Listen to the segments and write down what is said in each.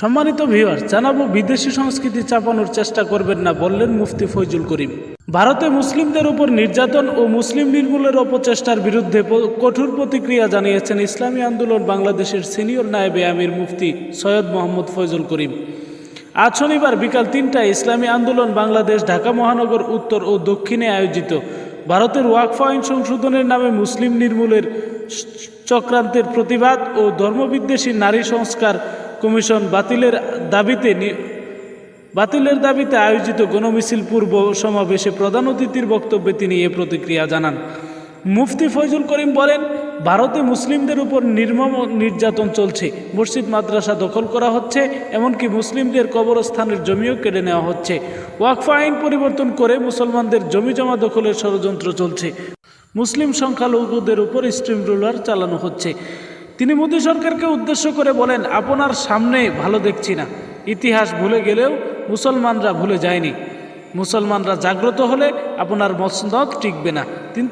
সম্মানিত ভিউয়ার জানাব বিদেশি সংস্কৃতি চাপানোর চেষ্টা করবেন না বললেন মুফতি ফৈজুল করিম। ভারতে মুসলিমদের উপর নির্যাতন ও মুসলিম নির্মূলের অপচেষ্টার বিরুদ্ধে কঠোর প্রতিক্রিয়া জানিয়েছেন ইসলামী আন্দোলন বাংলাদেশের সিনিয়র নায়েবে আমির মুফতি সৈয়দ মোহাম্মদ ফৈজুল করিম। আজ শনিবার বিকাল তিনটায় ইসলামী আন্দোলন বাংলাদেশ, ঢাকা মহানগর উত্তর ও দক্ষিণে আয়োজিত ভারতের ওয়াকফ আইন সংশোধনের নামে মুসলিম নির্মূলের চক্রান্তের প্রতিবাদ ও ধর্মবিদ্বেষী নারী সংস্কার কমিশন বাতিলের দাবিতে বাতিলের দাবিতে আয়োজিত গণমিছিল পূর্ব সমাবেশে প্রধান অতিথির বক্তব্যে তিনি এ প্রতিক্রিয়া জানান। মুফতি ফয়জুল করিম বলেন, ভারতে মুসলিমদের উপর নির্মম নির্যাতন চলছে। মসজিদ, মাদ্রাসা দখল করা হচ্ছে, এমনকি মুসলিমদের কবরস্থানের জমিও কেড়ে নেওয়া হচ্ছে। ওয়াকফা আইন পরিবর্তন করে মুসলমানদের জমি জমা দখলের ষড়যন্ত্র চলছে। মুসলিম সংখ্যালঘুদের উপর স্ট্রিম রুলার চালানো হচ্ছে। তিনি মোদী সরকারকে উদ্দেশ্য করে বলেন, আপনার সামনে ভালো দেখছি না। ইতিহাস ভুলে গেলেও মুসলমানরা ভুলে যায়নি। মুসলমানরা জাগ্রত হলে আপনার মসনদ টিকবে না। তিনি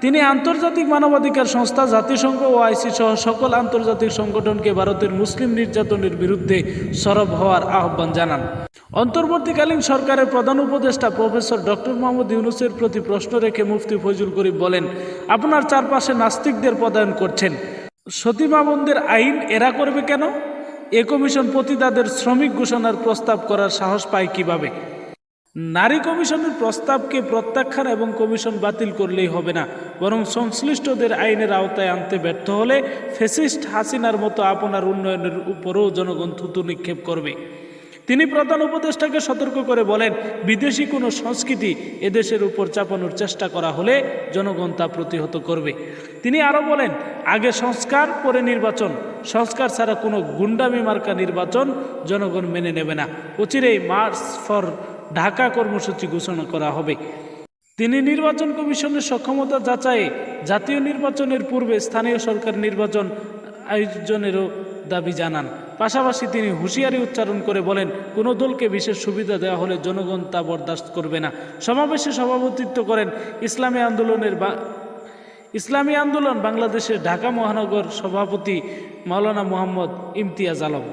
তিনি আন্তর্জাতিক মানবাধিকার সংস্থা, জাতিসংঘ ও আইসি সহ সকল আন্তর্জাতিক সংগঠনকে ভারতের মুসলিম নির্যাতনের বিরুদ্ধে সরব হওয়ার আহ্বান জানান। অন্তর্বর্তীকালীন সরকারের প্রধান উপদেষ্টা প্রফেসর ডক্টর মোহাম্মদ ইউনুসের প্রতি প্রশ্ন রেখে মুফতি ফজল করিম বলেন, আপনার চারপাশে নাস্তিকদের পদায়ন করছেন। সতীমাবন্দের আইন এরা করবে কেন? এ কমিশন পতিতাদের শ্রমিক ঘোষণার প্রস্তাব করার সাহস পায় কীভাবে? নারী কমিশনের প্রস্তাবকে প্রত্যাখ্যান এবং কমিশন বাতিল করলেই হবে না। বরং সংশ্লিষ্টদের আইনের আওতায় আনতে ব্যর্থ হলে ফেসিস্ট হাসিনার মতো আপনার উন্নয়নের উপরও জনগণ থুতু নিক্ষেপ করবে। তিনি প্রধান উপদেষ্টাকে সতর্ক করে বলেন, বিদেশি কোনো সংস্কৃতি এদেশের উপর চাপানোর চেষ্টা করা হলে জনগণ তা প্রতিহত করবে। তিনি আরও বলেন, আগে সংস্কার, পরে নির্বাচন। সংস্কার ছাড়া কোনো গুন্ডামি মার্কা নির্বাচন জনগণ মেনে নেবে না। অচিরেই মার্চ ফর ঢাকা কর্মসূচি ঘোষণা করা হবে। তিনি নির্বাচন কমিশনের সক্ষমতা যাচাইয়ে জাতীয় নির্বাচনের পূর্বে স্থানীয় সরকার নির্বাচন আয়োজনেরও দাবি জানান। পাশাপাশি তিনি হুঁশিয়ারি উচ্চারণ করে বলেন, কোনো দলকে বিশেষ সুবিধা দেওয়া হলে জনগণ তা বরদাস্ত করবে না। সমাবেশে সভাপতিত্ব করেন ইসলামী আন্দোলনের বা ইসলামী আন্দোলন বাংলাদেশের ঢাকা মহানগর সভাপতি মাওলানা মোহাম্মদ ইমতিয়াজ আলম।